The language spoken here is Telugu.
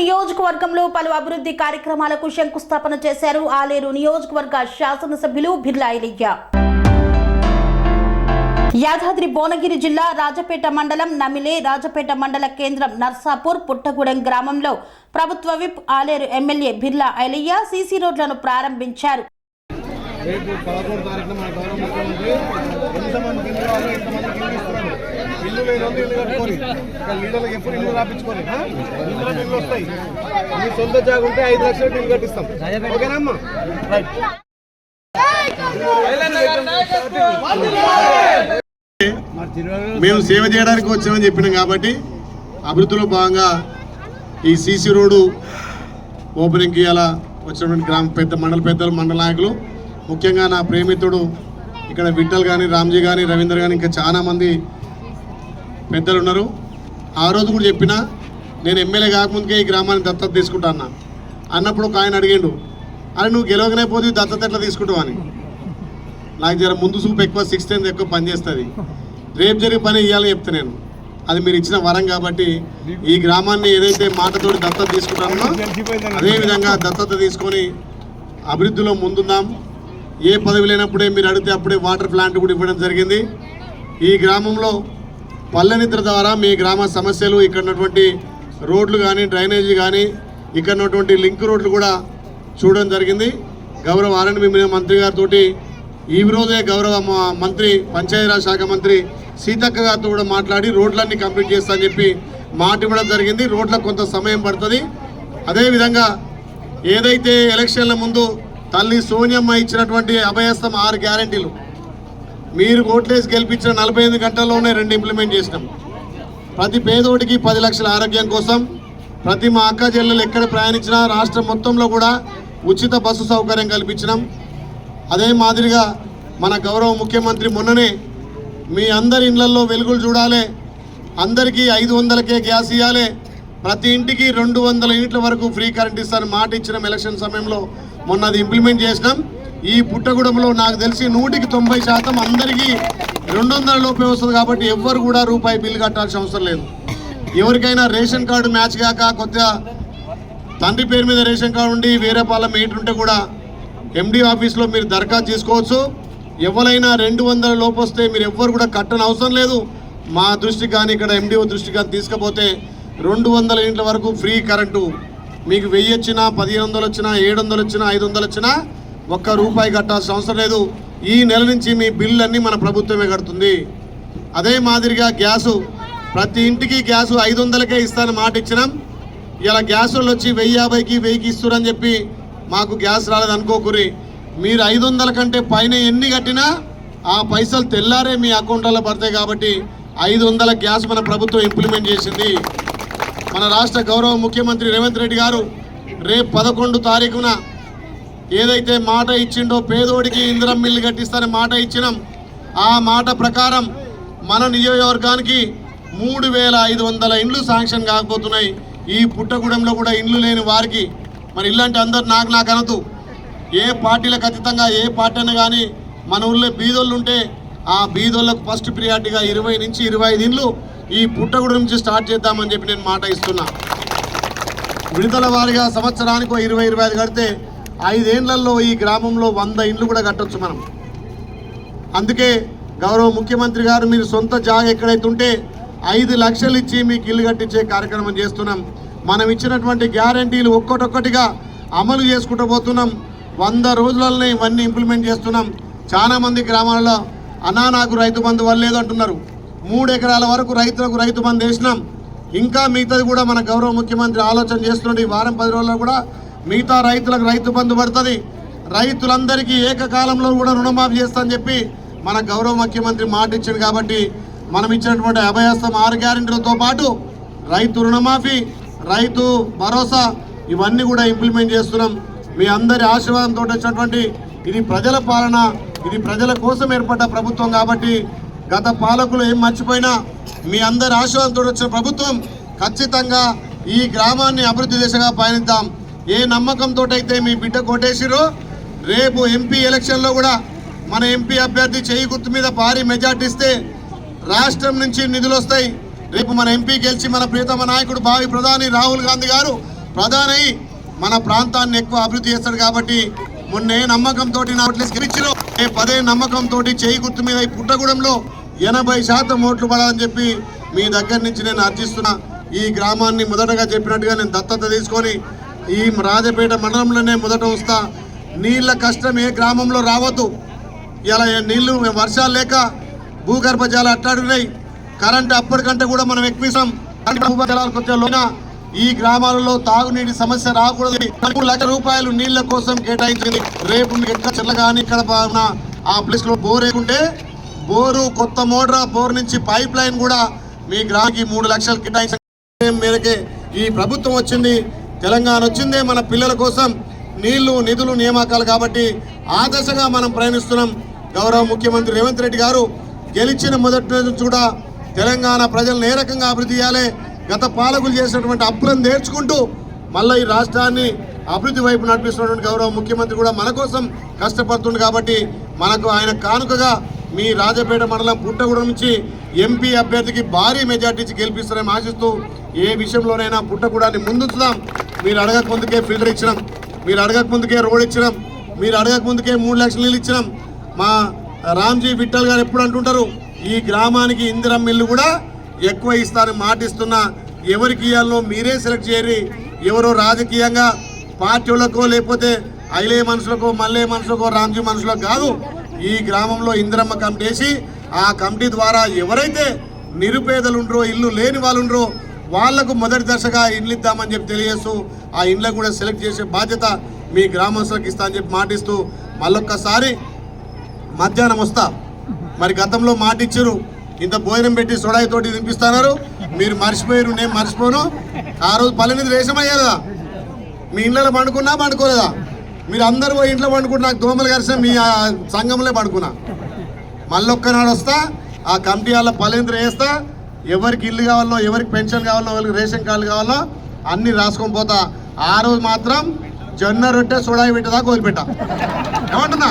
నియోజకవర్గంలో పలు అభివృద్ధి కార్యక్రమాలకు శంకుస్థాపన చేశారు ఆలేరు నియోజకవర్గ శాసనసభ్యులు బిర్లాయిలయ్య. యాదాద్రి భువనగిరి జిల్లా రాజపేట మండలం నమిలే రాజపేట మండల కేంద్రం నర్సాపూర్ పుట్టగూడెం గ్రామంలో ప్రభుత్వ whip Aleru MLA Birla Ailaiah CC రోడ్లను ప్రారంభించారు. రేపు పదకొండు తారీఖున మన గౌరవ ముఖ్యమంత్రి ఎంతమంది ఎంతమంది ఇల్లు లేని వాళ్ళు ఇల్లు కట్టుకొని ఇక్కడ లీడర్లకు ఎప్పుడు ఇల్లు రాపించుకొని ఆ? ఇల్లు వస్తాయి. మీ సొంత జాగా ఉంటే ఐదు లక్షలు ఇల్లు కట్టిస్తాం. ఓకేనమ్మా? రైట్ మేము సేవ చేయడానికి వచ్చామని చెప్పినాం కాబట్టి అభివృద్ధిలో భాగంగా ఈ సీసీ రోడ్డు ఓపెనింగ్కి అలా వచ్చినటువంటి గ్రామ పెద్ద మండల పెద్దలు మండల నాయకులు. ముఖ్యంగా నా ప్రేమితుడు ఇక్కడ విఠల్ కానీ రామ్జీ కానీ రవీందర్ కానీ ఇంకా చాలామంది పెద్దలు ఉన్నారు. ఆ రోజు కూడా చెప్పిన నేను ఎమ్మెల్యే కాకముందుకే ఈ గ్రామాన్ని దత్తత తీసుకుంటా అన్న. అన్నప్పుడు ఒక ఆయన అడిగిండు అరే నువ్వు గెలవకనే పోతే దత్తత ఎట్లా తీసుకుంటావు? అని. నాకు జర ముందు చూపు ఎక్కువ సిక్స్ టెన్త్ ఎక్కువ పనిచేస్తుంది రేపు జరిగే పని ఇవ్వాలని చెప్తా నేను. అది మీరు ఇచ్చిన వరం కాబట్టి ఈ గ్రామాన్ని ఏదైతే మాటతోటి దత్తత తీసుకుంటామో అదేవిధంగా దత్తత తీసుకొని అభివృద్ధిలో ముందుందాం. ఏ పదవి లేనప్పుడే మీరు అడిగితే అప్పుడే వాటర్ ప్లాంట్ కూడా ఇవ్వడం జరిగింది. ఈ గ్రామంలో పల్లె నిద్ర ద్వారా మీ గ్రామ సమస్యలు ఇక్కడ ఉన్నటువంటి రోడ్లు కానీ డ్రైనేజీ కానీ ఇక్కడ ఉన్నటువంటి లింక్ రోడ్లు కూడా చూడడం జరిగింది. గౌరవ ఆర్ఎండ్ మీ మంత్రి గారితో ఈ రోజే గౌరవ మంత్రి పంచాయతీరాజ్ శాఖ మంత్రి సీతక్క గారితో కూడా మాట్లాడి రోడ్లన్నీ కంప్లీట్ చేస్తా అని చెప్పి మాట ఇవ్వడం జరిగింది. రోడ్లకు కొంత సమయం పడుతుంది. అదేవిధంగా ఏదైతే ఎలక్షన్ల ముందు తల్లి సోనియమ్మ ఇచ్చినటువంటి అభయస్థం ఆరు గ్యారంటీలు మీరు ఓట్లేసి గెలిపించిన నలభై ఎనిమిది గంటల్లోనే రెండు ఇంప్లిమెంట్ చేసినాం. ప్రతి పేదోడికి పది లక్షల ఆరోగ్యం కోసం ప్రతి మా అక్క చెల్లెలు ఎక్కడ ప్రయాణించినా రాష్ట్రం మొత్తంలో కూడా ఉచిత బస్సు సౌకర్యం కల్పించినాం. అదే మాదిరిగా మన గౌరవ ముఖ్యమంత్రి మొన్ననే మీ అందరి ఇళ్ళలో వెలుగులు చూడాలి అందరికీ ఐదు వందలకే గ్యాస్ ఇవ్వాలి ప్రతి ఇంటికి రెండు వందల యూనిట్ల వరకు ఫ్రీ కరెంట్ ఇస్తాను మాట ఇచ్చిన ఎలక్షన్ సమయంలో. మొన్న అది ఇంప్లిమెంట్ చేసినాం. ఈ పుట్టగూడెంలో నాకు తెలిసి నూటికి తొంభై శాతం అందరికీ రెండు వందల లోపే వస్తుంది కాబట్టి ఎవ్వరు కూడా రూపాయి బిల్లు కట్టాల్సిన అవసరం లేదు. ఎవరికైనా రేషన్ కార్డు మ్యాచ్ కాక కొద్దిగా తండ్రి పేరు మీద రేషన్ కార్డు ఉండి వేరే పాల మీటర్ ఉంటే కూడా ఎండి ఆఫీస్లో మీరు దరఖాస్తు చేసుకోవచ్చు. ఎవరైనా రెండు వందల లోపు వస్తే మీరు ఎవ్వరు కూడా కట్టని అవసరం లేదు. మా దృష్టికి కానీ ఇక్కడ ఎండిఓ దృష్టికి కానీ తీసుకపోతే రెండు వందల ఇంట్ల వరకు ఫ్రీ కరెంటు. మీకు వెయ్యి వచ్చినా పదిహేను వందలు వచ్చినా ఏడు వందలు వచ్చినా ఐదు వందలు వచ్చినా ఒక్క రూపాయి కట్టాల్సిన అవసరం లేదు. ఈ నెల నుంచి మీ బిల్లు అన్నీ మన ప్రభుత్వమే కడుతుంది. అదే మాదిరిగా గ్యాసు ప్రతి ఇంటికి గ్యాసు ఐదు వందలకే ఇస్తానని మాట ఇచ్చినాం. ఇలా గ్యాస్ వాళ్ళు వచ్చి వెయ్యి యాభైకి వెయ్యికి ఇస్తురని చెప్పి మాకు గ్యాస్ రాలేదు అనుకోకురి మీరు ఐదు వందల కంటే పైన ఎన్ని కట్టినా ఆ పైసలు తెల్లారే మీ అకౌంట్లలో పడతాయి కాబట్టి ఐదు వందల గ్యాస్ మన ప్రభుత్వం ఇంప్లిమెంట్ చేసింది. మన రాష్ట్ర గౌరవ ముఖ్యమంత్రి రేవంత్ రెడ్డి గారు రేపు పదకొండు తారీఖున ఏదైతే మాట ఇచ్చిండో పేదోడికి ఇందిరం మిల్లు కట్టిస్తారని మాట ఇచ్చినాం ఆ మాట ప్రకారం మన నియోజకవర్గానికి మూడు వేల ఐదు వందల ఇండ్లు శాంక్షన్ కాకపోతున్నాయి. ఈ పుట్టగూడెంలో కూడా ఇండ్లు లేని వారికి మరి ఇలాంటి అందరు నాకు నాకు అనదు ఏ పార్టీలకు అతీతంగా ఏ పార్టీ అయినా కానీ మన ఊళ్ళో బీదోళ్ళు ఉంటే ఆ బీదోళ్ళకు ఫస్ట్ ప్రియారిటీగా ఇరవై నుంచి ఇరవై ఐదు ఇండ్లు ఈ పుట్టగూడెం నుంచి స్టార్ట్ చేద్దామని చెప్పి నేను మాట ఇస్తున్నా. విడుదల వారిగా సంవత్సరానికి ఇరవై ఇరవై ఐదు కడితే ఐదేళ్ళలో ఈ గ్రామంలో వంద ఇండ్లు కూడా కట్టొచ్చు మనం. అందుకే గౌరవ ముఖ్యమంత్రి గారు మీరు సొంత జాగ ఎక్కడైతే ఉంటే ఐదు లక్షలు ఇచ్చి మీకు ఇల్లు కట్టించే కార్యక్రమం చేస్తున్నాం. మనం ఇచ్చినటువంటి గ్యారంటీలు ఒక్కటొక్కటిగా అమలు చేసుకుంటూ పోతున్నాం. వంద రోజులలోనే ఇవన్నీ ఇంప్లిమెంట్ చేస్తున్నాం. చాలామంది గ్రామాలలో అనా నాకు రైతు బంధు వల్లేదు అంటున్నారు. మూడు ఎకరాల వరకు రైతులకు రైతు బంధు వేసినాం. ఇంకా మిగతాది కూడా మన గౌరవ ముఖ్యమంత్రి ఆలోచన చేస్తున్నాడు. ఈ వారం పది రోజుల్లో కూడా మిగతా రైతులకు రైతు బంధు పడుతుంది. రైతులందరికీ ఏకకాలంలో కూడా రుణమాఫీ చేస్తా అని చెప్పి మన గౌరవ ముఖ్యమంత్రి మాట ఇచ్చాడు కాబట్టి మనం ఇచ్చినటువంటి అభయస్థం ఆరు గ్యారెంటీలతో పాటు రైతు రుణమాఫీ రైతు భరోసా ఇవన్నీ కూడా ఇంప్లిమెంట్ చేస్తున్నాం. మీ అందరి ఆశీర్వాదంతో వచ్చినటువంటి ఇది ప్రజల పాలన ఇది ప్రజల కోసం ఏర్పడ్డ ప్రభుత్వం కాబట్టి గత పాలకులు ఏం మర్చిపోయినా మీ అందరి ఆశీర్వాదంతో వచ్చిన ప్రభుత్వం ఖచ్చితంగా ఈ గ్రామాన్ని అభివృద్ధి దిశగా పయనిద్దాం. ఏ నమ్మకంతో అయితే మీ బిడ్డ కొట్టేసిరో రేపు ఎంపీ ఎలక్షన్లో కూడా మన ఎంపీ అభ్యర్థి చేయి గుర్తు మీద భారీ మెజార్టీ ఇస్తే రాష్ట్రం నుంచి నిధులు వస్తాయి. రేపు మన ఎంపీ గెలిచి మన ప్రియతమ నాయకుడు భావి ప్రధాని రాహుల్ గాంధీ గారు ప్రధాని మన ప్రాంతాన్ని ఎక్కువ అభివృద్ధి చేస్తాడు కాబట్టి మొన్నే నమ్మకంతో నా ఏ పదే నమ్మకంతో చేయి గుర్తు మీద ఈ పుట్టగూడెంలో ఎనభై శాతం ఓట్లు పడాలని చెప్పి మీ దగ్గర నుంచి నేను అర్థిస్తున్నా ఈ గ్రామాన్ని మొదటగా చెప్పినట్టుగా నేను దత్తత తీసుకొని ఈ రాజపేట మండలంలోనే మొదట వస్తా. నీళ్ళ కష్టం ఏ గ్రామంలో రావద్దు. ఇలా నీళ్ళు వర్షాలు లేక భూగర్భ జలాలు అట్టాడున్నాయి. కరెంట్ అప్పటికంటే కూడా మనం ఎక్కువ జలాలకు వచ్చే ఈ గ్రామాలలో తాగునీటి సమస్య రాకూడదు. మూడు లక్షల రూపాయలు నీళ్ళ కోసం కేటాయించింది. రేపు మీకు ఎక్కడ చెల్ల కానీ ఇక్కడ ఆ ప్లేస్లో బోర్ వేయకుంటే బోరు కొత్త మోటార్ బోర్ నుంచి పైప్ లైన్ కూడా మీ గ్రామానికి మూడు లక్షలు కేటాయించిన మేరకే ఈ ప్రభుత్వం వచ్చింది. తెలంగాణ వచ్చిందే మన పిల్లల కోసం నీళ్ళు నిధులు నియామకాలు కాబట్టి ఆ దశగా మనం ప్రయాణిస్తున్నాం. గౌరవ ముఖ్యమంత్రి రేవంత్ రెడ్డి గారు గెలిచిన మొదటి రోజు నుంచి కూడా తెలంగాణ ప్రజలను ఏ రకంగా అభివృద్ధి చేయాలి? గత పాలకులు చేసినటువంటి అప్పులను నేర్చుకుంటూ మళ్ళీ ఈ రాష్ట్రాన్ని అభివృద్ధి వైపు నడిపిస్తున్నటువంటి గౌరవ ముఖ్యమంత్రి కూడా మన కోసం కష్టపడుతుంది కాబట్టి మనకు ఆయన కానుకగా మీ రాజపేట మండలం పుట్టగూడెం నుంచి ఎంపీ అభ్యర్థికి భారీ మెజార్టీ ఇచ్చి గెలిపిస్తారని ఆశిస్తూ ఏ విషయంలోనైనా పుట్టగూడాన్ని ముందుంచుదాం. మీరు అడగక ముందుకే ఫిల్టర్ ఇచ్చినాం. మీరు అడగక ముందుకే రోడ్ ఇచ్చినాం. మీరు అడగక ముందుకే మూడు లక్షల నీళ్ళు ఇచ్చినాం. మా రామ్జీ విఠల్ గారు ఎప్పుడు అంటుంటారు ఈ గ్రామానికి ఇందిరం మిల్లు కూడా ఎక్కువ ఇస్తారని మాటిస్తున్నా ఎవరికి ఇవ్వాలో మీరే సెలెక్ట్ చేయరు ఎవరో రాజకీయంగా పార్టీలకో లేకపోతే ఐలే మనుషులకో మల్లే మనుషులకో రామ్జీ మనుషులకు కాదు ఈ గ్రామంలో ఇందిరమ్మ కమిటీ వేసి ఆ కమిటీ ద్వారా ఎవరైతే నిరుపేదలుండ్రో ఇల్లు లేని వాళ్ళుండ్రో వాళ్ళకు మొదటి దశగా ఇండ్లు ఇద్దామని చెప్పి తెలియజేస్తూ ఆ ఇండ్లకు కూడా సెలెక్ట్ చేసే బాధ్యత మీ గ్రామస్తులకు ఇస్తా అని చెప్పి మాటిస్తూ మళ్ళొక్కసారి మధ్యాహ్నం వస్తా. మరి గతంలో మాట ఇచ్చారు ఇంత భోజనం పెట్టి సొడాయి తోటి తినిపిస్తున్నారు మీరు మర్చిపోయారు నేను మర్చిపోను ఆ రోజు పల్లెనిది రేషమయ్యారదా మీ ఇంట్లో పండుకున్నా పండుకోలేదా? మీరు అందరూ పోయి ఇంట్లో పండుకుంటే నాకు దోమలు కలిసిన మీ ఆ సంఘంలో పండుకున్నా. మళ్ళొక్కనాడు వస్తా ఆ కమిటీ వాళ్ళ పల్లెంద్ర వేస్తా ఎవరికి ఇల్లు కావాలో ఎవరికి పెన్షన్ కావాలో ఎవరికి రేషన్ కార్డు కావాలో అన్ని రాసుకొని పోతా. ఆ రోజు మాత్రం జొన్న రొట్టె సోడాయి పెట్టేదాకా వదిలిపెట్టా. ఏమంటున్నా?